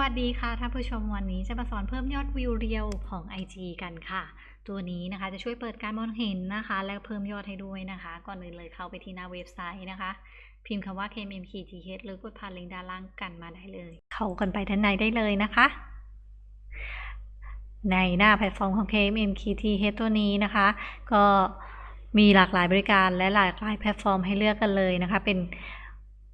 วัสดีค่ะท่านผู้ชมวันนี้จะมาสอนเพิ่มยอดวิวเรียวของ IG กันค่ะ ตัวนี้นะคะจะช่วยเปิดการมองเห็นนะคะ และเพิ่มยอดให้ด้วยนะคะ ก่อนอื่นเลยเข้าไปที่หน้าเว็บไซต์นะคะ พิมพ์คำว่า KMMKTH หรือกดผ่านลิงก์ด้านล่างกันมาได้เลย เข้ากันไปด้านในได้เลยนะคะ ในหน้าแพลตฟอร์มของ KMMKTH ตัวนี้นะคะ ก็มีหลากหลายบริการและหลากหลายแพลตฟอร์มให้เลือกกันเลยนะคะ เป็น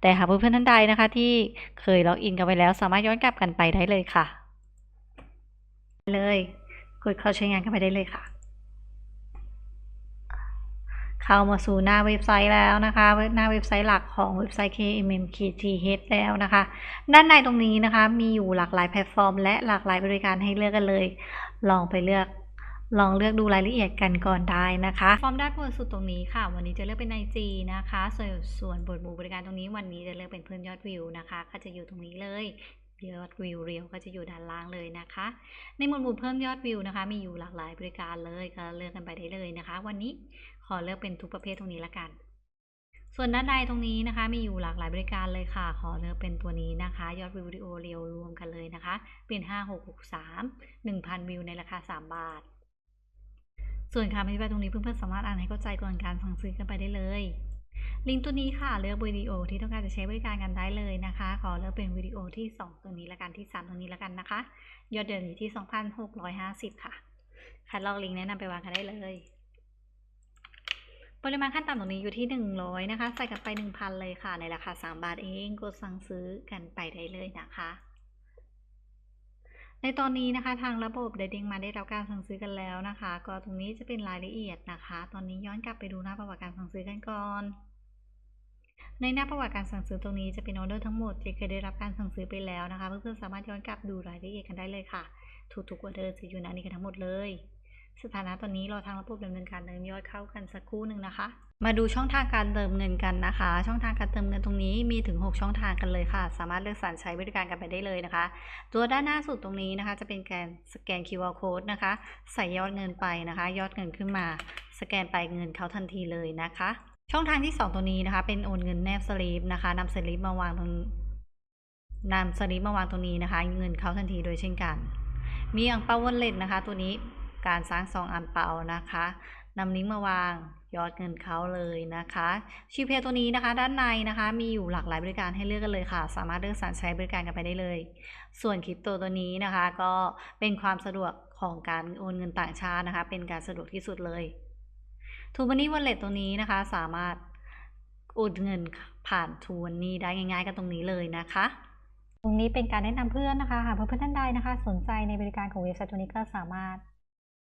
แต่หากเพื่อนๆท่านใดนะคะ ที่เคยล็อกอินกันไปแล้ว สามารถย้อนกลับกันไปได้เลยค่ะ เลยกดเข้าใช้งานกันไปได้เลยค่ะ เข้ามาสู่หน้าเว็บไซต์แล้วนะคะ หน้าเว็บไซต์หลักของเว็บไซต์ KMMKTH แล้วนะคะ ด้านในตรงนี้นะคะ มีอยู่หลากหลายแพลตฟอร์ม และหลากหลายบริการให้เลือกกันเลย ลองไปเลือก ลองเลือกดูรายละเอียดกันก่อนได้นะคะ ฟอร์มด้านบนสุดตรงนี้ค่ะ วันนี้จะเลือกเป็น IG นะคะ ส่วนส่วนบทหมู่บริการตรงนี้วันนี้จะเลือกเป็นเพื่อนยอดวิวนะคะ ก็จะอยู่ตรงนี้เลยยอดวิวเรียวก็จะอยู่ด้านล่างเลยนะคะ ในหมวดหมู่เพิ่มยอดวิวนะคะ มีอยู่หลากหลายบริการเลยก็เลือกกันไปได้เลยนะคะ วันนี้ขอเลือกเป็นทุกประเภทตรงนี้ละกัน ส่วนด้านในตรงนี้นะคะ มีอยู่หลากหลายบริการเลยค่ะ ขอเลือกเป็นตัวนี้นะคะ ยอดวิววิดีโอเรียวรวมกันเลยนะคะ เป็น 5663 1,000 วิวในราคา 3 บาท ส่วนคำอธิบายตรงนี้เพื่อนๆสามารถอ่านให้เข้าใจก่อนการสั่งซื้อกันไปได้เลย ลิงก์ตัวนี้ค่ะเลือกวิดีโอที่ต้องการจะใช้บริการกันได้เลยนะคะ ขอเลือกเป็นวิดีโอที่ 2ตรงนี้ละกันที่ 3ตรงนี้ละกันนะคะ ยอดเดือนอยู่ที่ 2,650 ค่ะคัดลอกลิงก์แนะนำไปวางกันได้เลยปริมาณขั้นต่ำตรงนี้อยู่ที่ 100 นะคะ ใส่กันไป 1,000 เลยค่ะ ในราคา 3 บาทเอง กดสั่งซื้อกันไปได้เลยนะคะ ในตอนนี้นะคะทางระบบได้ด้งมาได้รับการสั่งซื้อกันแล้วนะคะ ก็ตรงนี้จะเป็นรายละเอียดนะคะ ตอนนี้ย้อนกลับไปดูหน้าประวัติการสั่งซื้อกันก่อน ในหน้าประวัติการสั่งซื้อตรงนี้จะเป็นออเดอร์ทั้งหมดที่เคยได้รับการสั่งซื้อไปแล้วนะคะ เพื่อนๆสามารถย้อนกลับดูรายละเอียดกันได้เลยค่ะ ทุกๆออเดอร์จะอยู่ในนี้กันทั้งหมดเลย สถานะตอนนี้รอทางระบบดำเนินการเติมยอดเข้ากันสักครู่หนึ่งนะคะ มาดูช่องทางการเติมเงินกันนะคะ ช่องทางการเติมเงินตรงนี้มีถึง 6 ช่องทางกันเลยค่ะ สามารถเลือกสรรใช้บริการกันไปได้เลยนะคะ ตัวด้านหน้าสุดตรงนี้นะคะ จะเป็นการสแกน QR code นะคะ ใส่ยอดเงินไปนะคะ ยอดเงินขึ้นมา สแกนไปเงินเข้าทันทีเลยนะคะ ช่องทางที่ 2 ตัวนี้นะคะ เป็นโอนเงินแนบสลิปนะคะนำสลิปมาวางตรงนำสลิปมาวางตรงนี้นะคะ เงินเข้าทันทีโดยเช่นกัน มีอังเป้าวอลเล็ตนะคะ ตัวนี้ การสร้างซองอังเปานะคะนำลิงก์มาวางยอดเงินเขาเลยนะคะชิเพย์ตัวนี้นะคะ ด้านในนะคะ มีอยู่หลากหลายบริการให้เลือกกันเลยค่ะ สามารถเลือกสรรใช้บริการกันไปได้เลย ส่วนคริปโตตัวนี้นะคะ ก็เป็นความสะดวกของการโอนเงินต่างชาตินะคะ เป็นการสะดวกที่สุดเลยทูบันนี่วอลเล็ตตัวนี้นะคะ สามารถโอนเงินผ่านทูบันนี่ได้ง่าย ๆ กันตรงนี้เลยนะคะ ตรงนี้เป็นการแนะนำเพื่อนนะคะหากเพื่อนท่านใดนะคะ สนใจในบริการของเว็บไซต์ตัวนี้ก็สามารถ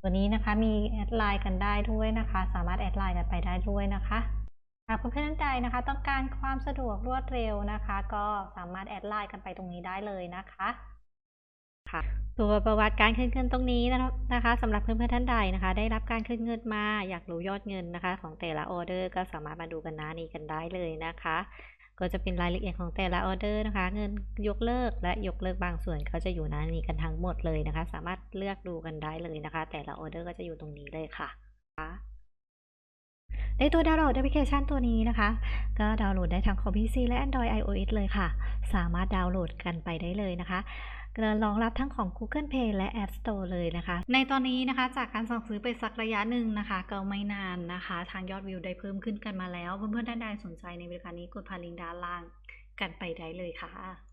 ตัวนี้นะคะมีแอดไลน์กันได้ด้วยนะคะ สามารถแอดไลน์กันไปได้ด้วยนะคะหากเพื่อนๆท่านใดนะคะ ต้องการความสะดวกรวดเร็วนะคะ ก็สามารถแอดไลน์กันไปตรงนี้ได้เลยนะคะค่ะตัวประวัติการคืนเงินตรงนี้นะคะสำหรับเพื่อนๆท่านใดนะคะ ได้รับการคืนเงินมาอยากรู้ยอดเงินนะคะ ของแต่ละออเดอร์ก็สามารถมาดูกันหน้านี้กันได้เลยนะคะ ก็จะเป็นรายละเอียดของแต่ละออเดอร์นะคะ เงินยกเลิกและยกเลิกบางส่วนเขาจะอยู่หน้านี้กันทั้งหมดเลยนะคะ สามารถเลือกดูกันได้เลยนะคะ แต่ละออเดอร์ก็จะอยู่ตรงนี้เลยค่ะ ในตัวดาวน์โหลดแอปพลิเคชันตัวนี้นะคะ ก็ดาวน์โหลดได้ทั้งคอมพิวเตอร์และ Android iOS เลยค่ะ สามารถดาวน์โหลดกันไปได้เลยนะคะรองรับทั้งของ Google Play และ App Store เลยนะคะ ในตอนนี้นะคะจากการสั่งซื้อไปสักระยะหนึ่งนะคะ ก็ไม่นานนะคะ ทางยอดวิวได้เพิ่มขึ้นกันมาแล้ว เพื่อนๆท่านใดสนใจในบริการนี้กดผ่านลิงก์ด้านล่างกันไปได้เลยค่ะ